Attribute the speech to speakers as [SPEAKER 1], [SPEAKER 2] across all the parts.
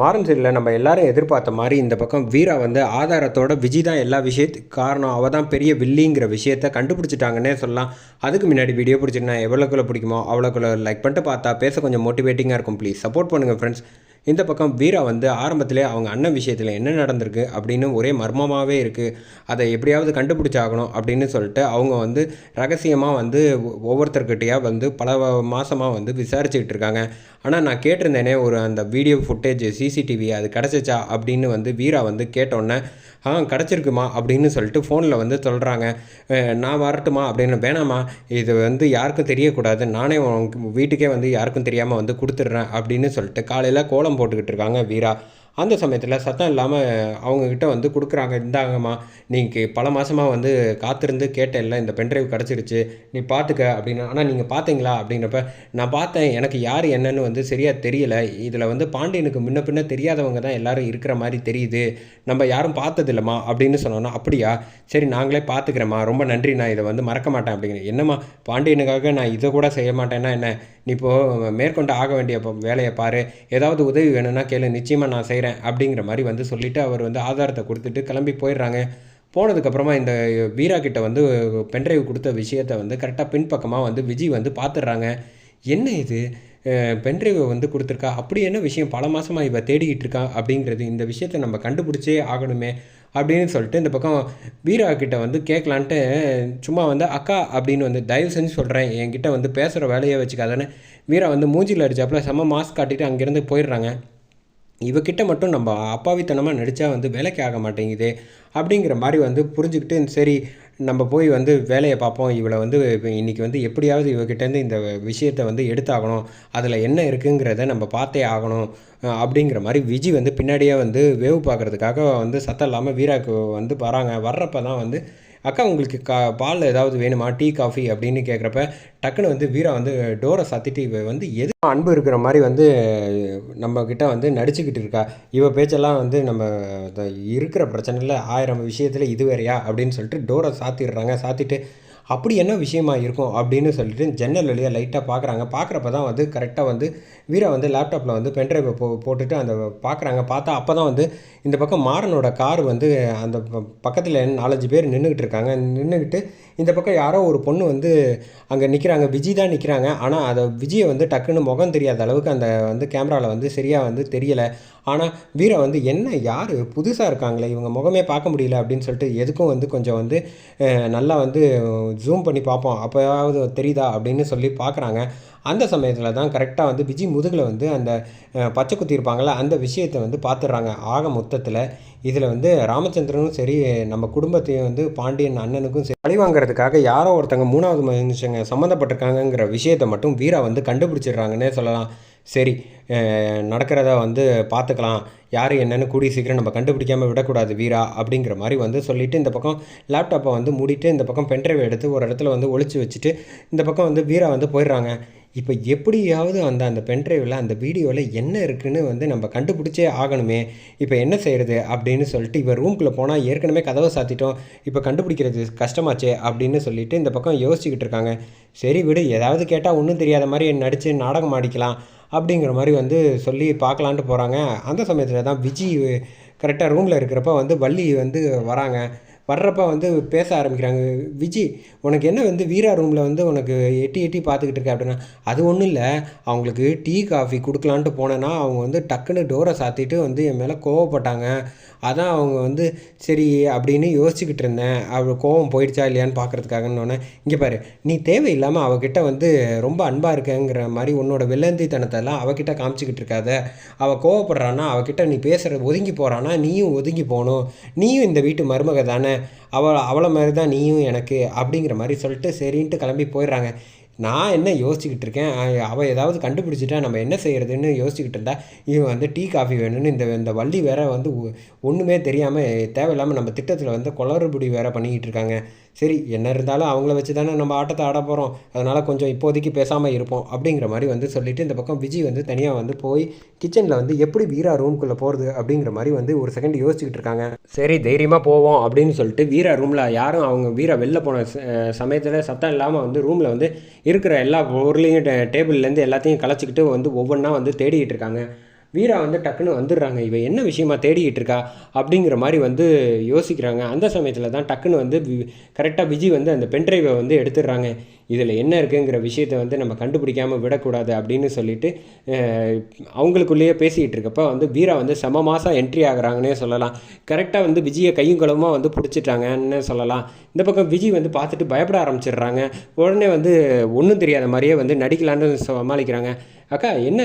[SPEAKER 1] மாறன் சீரியலில் நம்ம எல்லாரும் எதிர்பார்த்த மாதிரி இந்த பக்கம் வீரா வந்து ஆதாரத்தோட விஜி தான் எல்லா விஷயத்துக்கு காரணம் அவள் தான் பெரிய வில்லிங்கிற விஷயத்த கண்டுபிடிச்சிட்டாங்கன்னே சொல்லலாம். அதுக்கு முன்னாடி வீடியோ பிடிச்சிருந்தா எவ்வளோக்குள்ளே பிடிக்குமோ அவ்வளோக்குள்ளே லைக் பண்ணிட்டு பார்த்தா பேச கொஞ்சம் மோட்டிவேட்டிங்காக இருக்கும். ப்ளீஸ் சப்போர்ட் பண்ணுங்கள் ஃப்ரெண்ட்ஸ் இந்த பக்கம் வீரா வந்து ஆரம்பத்திலே அவங்க அண்ணன் விஷயத்தில் என்ன நடந்திருக்கு அப்படின்னு ஒரே மர்மமாகவே இருக்குது அதை எப்படியாவது கண்டுபிடிச்சாகணும் அப்படின்னு சொல்லிட்டு அவங்க வந்து ரகசியமாக வந்து ஒவ்வொருத்தர்கிட்டையாக வந்து பல மாதமாக வந்து விசாரிச்சுக்கிட்டு இருக்காங்க. ஆனால் நான் கேட்டிருந்தேனே ஒரு அந்த வீடியோ ஃபுட்டேஜ் சிசிடிவி அது கிடச்சிச்சா அப்படின்னு வந்து வீரா வந்து கேட்டோன்னே ஆ கிடச்சிருக்குமா? அப்படின்னு சொல்லிட்டு ஃபோனில் வந்து சொல்கிறாங்க நான் வரட்டுமா? அப்படின்னு வேணாமா இது வந்து யாருக்கும் தெரியக்கூடாது. நானே வீட்டுக்கே வந்து யாருக்கும் தெரியாமல் வந்து கொடுத்துட்றேன். அப்படின்னு சொல்லிட்டு காலையில் கோலம் போட்டுக்கிட்டு இருக்காங்க. வீரா அந்த சமயத்தில் சத்தம் இல்லாமல் அவங்கக்கிட்ட வந்து கொடுக்குறாங்க இந்தாங்கம்மா நீங்கள் பல மாதமாக வந்து காத்திருந்து கேட்டேன்ல இந்த பென்ட்ரைவ் கிடச்சிருச்சு நீ பார்த்துக்க அப்படின்னு. ஆனால் நீங்கள் பார்த்தீங்களா அப்படிங்கிறப்ப நான் பார்த்தேன் எனக்கு யார் என்னன்னு வந்து சரியாக தெரியல. இதில் வந்து பாண்டியனுக்கு முன்ன பின்ன தெரியாதவங்க தான் எல்லாரும் இருக்கிற மாதிரி தெரியுது. நம்ம யாரும் பார்த்ததில்லம்மா அப்படின்னு சொன்னோன்னா அப்படியா? சரி நாங்களே பார்த்துக்கிறேம்மா ரொம்ப நன்றி நான் இதை வந்து மறக்க மாட்டேன் அப்படிங்கிற. என்னம்மா பாண்டியனுக்காக நான் இதை கூட செய்ய மாட்டேன்னா என்ன? நீ இப்போது மேற்கொண்டு ஆக வேண்டிய வேலையை பாரு. ஏதாவது உதவி வேணும்னா கேளு. நிச்சயமாக நான் செய்கிறேன் அப்படிங்கிற மாதிரி வந்து சொல்லிவிட்டு அவர் வந்து ஆதாரத்தை கொடுத்துட்டு கிளம்பி போயிடுறாங்க. போனதுக்கப்புறமா இந்த வீரா கிட்ட வந்து பென்ட்ரைவ் கொடுத்த விஷயத்தை வந்து கரெக்டாக பின்பக்கமாக வந்து விஜய் வந்து பார்த்துடுறாங்க என்ன இது? பென்ட்ரைவை வந்து கொடுத்துருக்கா? அப்படி என்ன விஷயம்? பல மாதமாக இவ தேடிக்கிட்டு இருக்கா? அப்படிங்கிறது இந்த விஷயத்தை நம்ம கண்டுபிடிச்சே ஆகணுமே அப்படின்னு சொல்லிட்டு இந்த பக்கம் வீரா கிட்ட வந்து கேட்கலான்ட்டு சும்மா வந்து அக்கா அப்படின்னு வந்து தயவு செஞ்சு சொல்கிறேன் என்கிட்ட வந்து பேசுகிற வேலையை வச்சுக்காதானே வீரா வந்து மூஞ்சியில் அடித்தாப்புல செம்ம மாஸ்க் காட்டிட்டு அங்கேருந்து போயிடுறாங்க. இவக்கிட்ட மட்டும் நம்ம அப்பாவித்தனமாக நடித்தா வந்து வேலைக்கு ஆக மாட்டேங்குது அப்படிங்கிற மாதிரி வந்து புரிஞ்சுக்கிட்டு சரி நம்ம போய் வந்து வேலையை பார்ப்போம். இவளை வந்து இன்றைக்கி இன்னைக்கு வந்து எப்படியாவது இவகிட்டேருந்து இந்த விஷயத்தை வந்து எடுத்தாகணும். அதில் என்ன இருக்குங்கிறத நம்ம பார்த்தே ஆகணும். அப்படிங்கிற மாதிரி விஜி வந்து பின்னாடியே வந்து வேவு பார்க்குறதுக்காக வந்து சத்தம் இல்லாமல் வீராக்கு வந்து வராங்க. வர்றப்ப தான் வந்து அக்கா உங்களுக்கு கா பால் ஏதாவது வேணுமா? டீ காஃபி அப்படின்னு கேட்குறப்ப டக்குன்னு வந்து வீரா வந்து டோரை சாத்திட்டு இவ வந்து எது அன்பு இருக்கிற மாதிரி வந்து நம்மக்கிட்ட வந்து நடிச்சுக்கிட்டு இருக்கா. இவ பேச்செல்லாம் வந்து நம்ம இருக்கிற பிரச்சனையில் ஆயிரம் விஷயத்தில் இது வேறையா அப்படின்னு சொல்லிட்டு டோரை சாத்திடுறாங்க. சாத்திட்டு அப்படி என்ன விஷயமா இருக்கும் அப்படின்னு சொல்லிட்டு ஜன்னல் வழியாக லைட்டாக பார்க்குறாங்க பார்க்குறப்ப தான் வந்து கரெக்டாக வந்து வீரா வந்து லேப்டாப்பில் வந்து பென்ட்ரைவை போ போட்டுட்டு அந்த பார்க்குறாங்க பார்த்தா அப்போ தான் வந்து இந்த பக்கம் மாறனோட கார் வந்து அந்த பக்கத்தில் நாலஞ்சு பேர் நின்றுக்கிட்டு இருக்காங்க. நின்றுக்கிட்டு இந்த பக்கம் யாரோ ஒரு பொண்ணு வந்து அங்கே நிற்கிறாங்க விஜய் தான் நிற்கிறாங்க ஆனால் அதை விஜயை வந்து டக்குன்னு முகம் தெரியாத அளவுக்கு அந்த வந்து கேமராவில் வந்து சரியாக வந்து தெரியலை. ஆனால் வீரா வந்து என்ன யார்? புதுசாக இருக்காங்களே இவங்க முகமே பார்க்க முடியல அப்படின்னு சொல்லிட்டு எதுக்கும் வந்து கொஞ்சம் வந்து நல்லா வந்து ஜூம் பண்ணி பார்ப்போம். அப்போயாவது தெரியுதா? அப்படின்னு சொல்லி பார்க்குறாங்க. அந்த சமயத்தில் தான் கரெக்டாக வந்து விஜய் முதுகில் வந்து அந்த பச்சை குத்தி இருப்பாங்கள்ல அந்த விஷயத்தை வந்து பார்த்துடுறாங்க ஆக மொத்தத்தில் இதில் வந்து ராமச்சந்திரனும் சரி நம்ம குடும்பத்தையும் வந்து பாண்டியன் அண்ணனுக்கும் சரி பழி வாங்குறதுக்காக யாரோ ஒருத்தங்க மூணாவது மனுஷங்க சம்மந்தப்பட்டிருக்காங்கங்கிற விஷயத்தை மட்டும் வீரா வந்து கண்டுபிடிச்சிடுறாங்கன்னே சொல்லலாம். சரி நடக்கிறத வந்து பார்த்துக்கலாம் யார் என்னென்னு கூடிய சீக்கிரம் நம்ம கண்டுபிடிக்காமல் விடக்கூடாது வீரா அப்படிங்கிற மாதிரி வந்து சொல்லிவிட்டு இந்த பக்கம் லேப்டாப்பை வந்து மூடிட்டு இந்த பக்கம் பென்ட்ரைவ் எடுத்து ஒரு இடத்துல வந்து ஒழிச்சு வச்சுட்டு இந்த பக்கம் வந்து வீரா வந்து போயிடுறாங்க. இப்போ எப்படியாவது அந்த அந்த பென்ட்ரைவில் அந்த வீடியோவில் என்ன இருக்குன்னு வந்து நம்ம கண்டுபிடிச்சே ஆகணுமே. இப்போ என்ன செய்கிறது அப்படின்னு சொல்லிட்டு இப்போ ரூம்குள்ளே போனால் ஏற்கனவே கதவை சாத்திட்டோம். இப்போ கண்டுபிடிக்கிறது கஷ்டமாச்சே அப்படின்னு சொல்லிட்டு இந்த பக்கம் யோசிச்சுக்கிட்டு இருக்காங்க. சரி விடு ஏதாவது கேட்டால் ஒன்றும் தெரியாத மாதிரி நடித்து நாடகம் ஆடிக்கலாம் அப்படிங்கிற மாதிரி வந்து சொல்லி பார்க்கலான்ட்டு போகிறாங்க அந்த சமயத்தில் தான் விஜி கரெக்டாக ரூமில் இருக்கிறப்ப வந்து வள்ளி வந்து வராங்க. வர்றப்ப வந்து பேச ஆரம்பிக்கிறாங்க. விஜி உனக்கு என்ன வந்து வீரா ரூமில் வந்து உனக்கு எட்டி எட்டி பார்த்துக்கிட்டு இருக்க அப்படின்னா அது ஒன்றும் இல்லை. அவங்களுக்கு டீ காஃபி கொடுக்கலான்ட்டு போனேன்னா அவங்க வந்து டக்குன்னு டோரை சாத்திட்டு வந்து என் மேலே கோவப்பட்டாங்க. அதான் அவங்க வந்து சரி அப்படின்னு யோசிச்சுக்கிட்டு இருந்தேன். அவள் கோவம் போயிடுச்சா இல்லையான்னு பார்க்குறதுக்காகன்னொன்னே இங்கே பாரு நீ தேவையில்லாமல் அவகிட்ட வந்து ரொம்ப அன்பாக இருக்கேங்கிற மாதிரி உன்னோட வெள்ளந்தித்தனத்தெல்லாம் அவகிட்ட காமிச்சிக்கிட்டு இருக்காத. அவள் கோவப்படுறான்னா அவகிட்ட நீ பேசுகிற ஒதுங்கி போகிறான்னா நீயும் ஒதுங்கி போகணும் நீயும் இந்த வீட்டு மருமக தானே அவள் அவளை மாதிரி தான் நீயும் எனக்கு அப்படிங்கிற மாதிரி சொல்லிட்டு சரின்ட்டு கிளம்பி போயிடுறாங்க. நான் என்ன யோசிச்சுக்கிட்டு இருக்கேன்? அவள் ஏதாவது கண்டுபிடிச்சிட்டா நம்ம என்ன செய்கிறதுன்னு யோசிச்சுக்கிட்டு இருந்தா இவன் வந்து டீ காஃபி வேணும்னு இந்த இந்த வள்ளி வேற வந்து ஒன்றுமே தெரியாமல் தேவையில்லாமல் நம்ம திட்டத்தில் வந்து குளறுபடி வேற பண்ணிக்கிட்டு இருக்காங்க. சரி என்ன இருந்தாலும் அவங்கள வச்சு தானே நம்ம ஆட்டத்தை ஆட போகிறோம் அதனால் கொஞ்சம் இப்போதைக்கு பேசாமல் இருப்போம் அப்படிங்கிற மாதிரி வந்து சொல்லிட்டு இந்த பக்கம் விஜய் வந்து தனியாக வந்து போய் கிச்சனில் வந்து எப்படி வீரா ரூம்குள்ளே போகிறது அப்படிங்கிற மாதிரி வந்து ஒரு செகண்ட் யோசிச்சுக்கிட்டு இருக்காங்க. சரி தைரியமாக போவோம் அப்படின்னு சொல்லிட்டு வீரா ரூமில் யாரும் அவங்க வீரா வெளில போன சமயத்தில் சத்தம் இல்லாமல் வந்து ரூமில் வந்து இருக்கிற எல்லா பொருளையும் டே- டேபிள்லேருந்து எல்லாத்தையும் கலைச்சிக்கிட்டு வந்து ஒவ்வொன்றா வந்து தேடிக்கிட்டு இருக்காங்க. வீரா வந்து டக்குன்னு வந்துடுறாங்க. இவ என்ன விஷயமா தேடிக்கிட்டு இருக்கா அப்படிங்கிற மாதிரி வந்து யோசிக்கிறாங்க. அந்த சமயத்தில் தான் டக்குன்னு வந்து கரெக்டாக விஜய் வந்து அந்த பென்ட்ரைவை வந்து எடுத்துடுறாங்க. இதில் என்ன இருக்குங்கிற விஷயத்தை வந்து நம்ம கண்டுபிடிக்காமல் விடக்கூடாது அப்படின்னு சொல்லிட்டு அவங்களுக்குள்ளேயே பேசிக்கிட்டு இருக்கப்போ வந்து வீரா வந்து செம மாதம் என்ட்ரி ஆகுறாங்கன்னே சொல்லலாம். கரெக்டாக வந்து விஜயை கையும் குளமாக வந்து பிடிச்சிட்டாங்கன்னு சொல்லலாம். இந்த பக்கம் விஜய் வந்து பார்த்துட்டு பயப்பட ஆரம்பிச்சிடுறாங்க. உடனே வந்து ஒன்றும் தெரியாத மாதிரியே வந்து நடிக்கலான்னு சமாளிக்கிறாங்க. அக்கா என்ன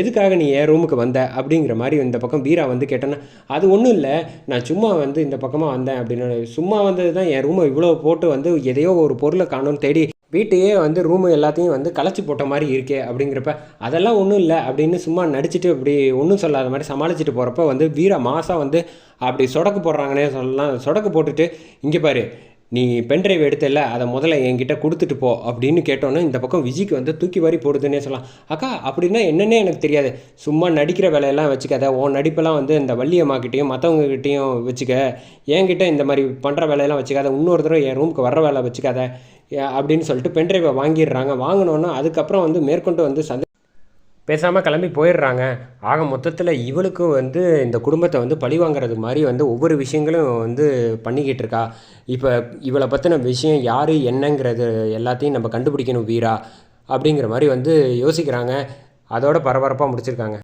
[SPEAKER 1] எதுக்காக நீ என் ரூமுக்கு வந்த? அப்படிங்கிற மாதிரி இந்த பக்கம் வீரா வந்து கேட்டேன்னா அது ஒன்றும் இல்லை. நான் சும்மா வந்து இந்த பக்கமாக வந்தேன் அப்படின்னு. சும்மா வந்தது தான் என் ரூமை இவ்வளோ போட்டு வந்து எதையோ ஒரு பொருளை காணும்னு தேடி வீட்டையே வந்து ரூமு எல்லாத்தையும் வந்து களைச்சி போட்ட மாதிரி இருக்கே அப்படிங்கிறப்ப அதெல்லாம் ஒன்றும் இல்லை அப்படின்னு சும்மா நடிச்சுட்டு இப்படி ஒன்றும் சொல்லாத மாதிரி சமாளிச்சுட்டு போகிறப்ப வந்து வீரா மாதம் வந்து அப்படி சொடக்கு போடுறாங்கன்னே சொல்லலாம். சொடக்கு போட்டுட்டு இங்கே பாரு நீ பென்ட்ரைவ் எடுத்தல அதை முதல்ல என்கிட்ட கொடுத்துட்டு போ அப்படின்னு கேட்டோன்னே இந்த பக்கம் விஜிக்கு வந்து தூக்கி வாரி போடுதுன்னே சொல்லலாம். அக்கா அப்படின்னா என்னன்னே எனக்கு தெரியாது. சும்மா நடிக்கிற வேலையெல்லாம் வச்சுக்காத. உன் நடிப்பெல்லாம் வந்து இந்த வள்ளியம்மாக்கிட்டையும் மற்றவங்ககிட்டையும் வச்சுக்க. என்கிட்ட இந்த மாதிரி பண்ணுற வேலையெல்லாம் வச்சுக்காத. இன்னொரு தடவை என் ரூமுக்கு வர்ற வேலை வச்சுக்காத. அப்படின்னு சொல்லிட்டு பென்ட்ரைவை வாங்கிடுறாங்க. வாங்கினோன்னா அதுக்கப்புறம் வந்து மேற்கொண்டு வந்து சந்தை பேசாமல் கிளம்பி போயிடுறாங்க. ஆக மொத்தத்தில் இவளுக்கு வந்து இந்த குடும்பத்தை வந்து பழி வாங்குறது மாதிரி வந்து ஒவ்வொரு விஷயங்களும் வந்து பண்ணிக்கிட்டு இருக்கா. இப்போ இவளை பற்றின விஷயம் யார் என்னங்கிறது எல்லாத்தையும் நம்ம கண்டுபிடிக்கணும் வீரா அப்படிங்கிற மாதிரி வந்து யோசிக்கிறாங்க. அதோட பரபரப்பாக முடிச்சிருக்காங்க.